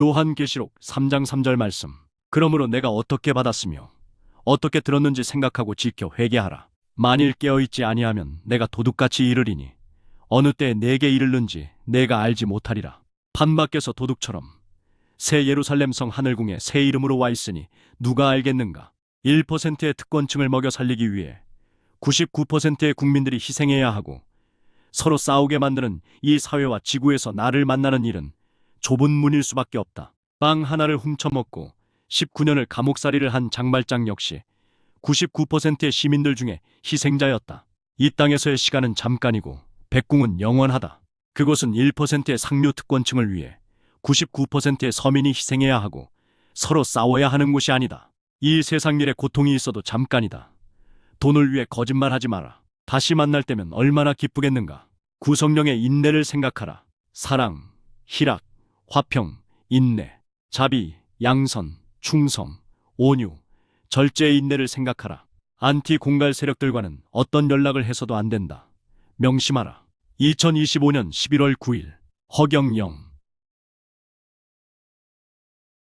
요한계시록 3장 3절 말씀. 그러므로 내가 어떻게 받았으며 어떻게 들었는지 생각하고 지켜 회개하라. 만일 깨어있지 아니하면 내가 도둑같이 이르리니 어느 때에 내게 이르는지 내가 알지 못하리라. 판밖에서 도둑처럼 새 예루살렘 성 하늘궁에 새 이름으로 와 있으니 누가 알겠는가? 1%의 특권층을 먹여 살리기 위해 99%의 국민들이 희생해야 하고 서로 싸우게 만드는 이 사회와 지구에서 나를 만나는 일은 좁은 문일 수밖에 없다. 빵 하나를 훔쳐먹고 19년을 감옥살이를 한 장발장 역시 99%의 시민들 중에 희생자였다. 이 땅에서의 시간은 잠깐이고 백궁은 영원하다. 그곳은 1%의 상류 특권층을 위해 99%의 서민이 희생해야 하고 서로 싸워야 하는 곳이 아니다. 이 세상 일에 고통이 있어도 잠깐이다. 돈을 위해 거짓말하지 마라. 다시 만날 때면 얼마나 기쁘겠는가. 구성령의 인내를 생각하라. 사랑, 희락, 화평, 인내, 자비, 양선, 충성, 온유, 절제의 인내를 생각하라. 안티 공갈 세력들과는 어떤 연락을 해서도 안 된다. 명심하라. 2025년 11월 9일 허경영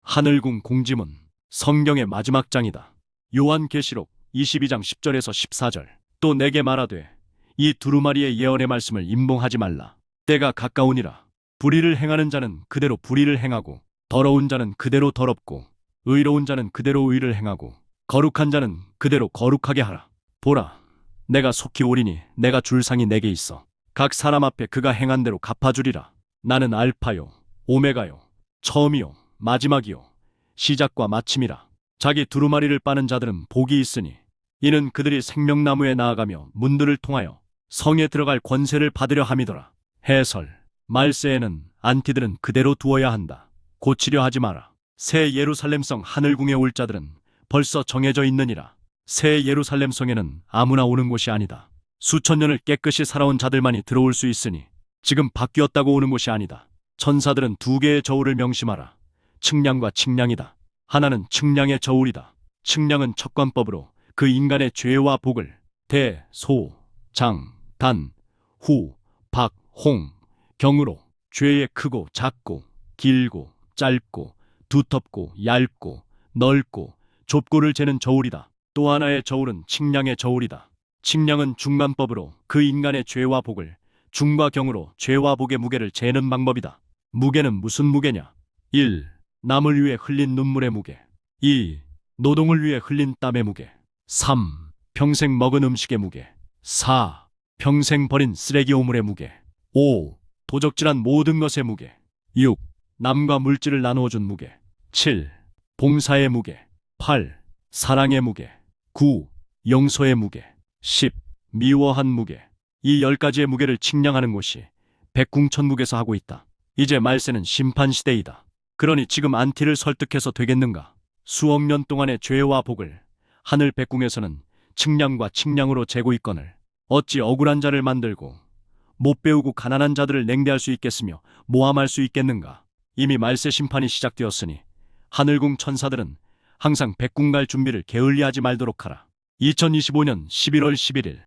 하늘궁 공지문 성경의 마지막 장이다. 요한 계시록 22장 10절에서 14절 또 내게 말하되 이 두루마리의 예언의 말씀을 임봉하지 말라. 때가 가까우니라. 불의를 행하는 자는 그대로 불의를 행하고 더러운 자는 그대로 더럽고 의로운 자는 그대로 의를 행하고 거룩한 자는 그대로 거룩하게 하라. 보라, 내가 속히 오리니 내가 줄 상이 내게 있어. 각 사람 앞에 그가 행한 대로 갚아주리라. 나는 알파요, 오메가요, 처음이요, 마지막이요, 시작과 마침이라. 자기 두루마리를 빠는 자들은 복이 있으니 이는 그들이 생명나무에 나아가며 문들을 통하여 성에 들어갈 권세를 받으려 함이더라. 해설 말세에는 안티들은 그대로 두어야 한다. 고치려 하지 마라. 새 예루살렘 성 하늘궁에 올 자들은 벌써 정해져 있느니라. 새 예루살렘 성에는 아무나 오는 곳이 아니다. 수천 년을 깨끗이 살아온 자들만이 들어올 수 있으니 지금 바뀌었다고 오는 곳이 아니다. 천사들은 두 개의 저울을 명심하라. 측량과 칙량이다. 하나는 측량의 저울이다. 측량은 척관법으로 그 인간의 죄와 복을 대, 소, 장, 단, 후, 박, 홍, 경으로 죄의 크고 작고 길고 짧고 두텁고 얇고 넓고 좁고를 재는 저울이다. 또 하나의 저울은 칙량의 저울이다. 칙량은 중간법으로 그 인간의 죄와 복을 중과 경으로 죄와 복의 무게를 재는 방법이다. 무게는 무슨 무게냐? 1. 남을 위해 흘린 눈물의 무게. 2. 노동을 위해 흘린 땀의 무게. 3. 평생 먹은 음식의 무게. 4. 평생 버린 쓰레기 오물의 무게. 5. 도적질한 모든 것의 무게. 6. 남과 물질을 나누어 준 무게. 7. 봉사의 무게. 8. 사랑의 무게. 9. 용서의 무게. 10. 미워한 무게. 이열 가지의 무게를 측량하는 곳이 백궁천국에서 하고 있다. 이제 말세는 심판 시대이다. 그러니 지금 안티를 설득해서 되겠는가? 수억 년 동안의 죄와 복을 하늘 백궁에서는 측량과 칙량으로 재고 있거늘 어찌 억울한 자를 만들고 못 배우고 가난한 자들을 냉대할 수 있겠으며 모함할 수 있겠는가? 이미 말세 심판이 시작되었으니 하늘궁 천사들은 항상 백궁 갈 준비를 게을리하지 말도록 하라. 2025년 11월 11일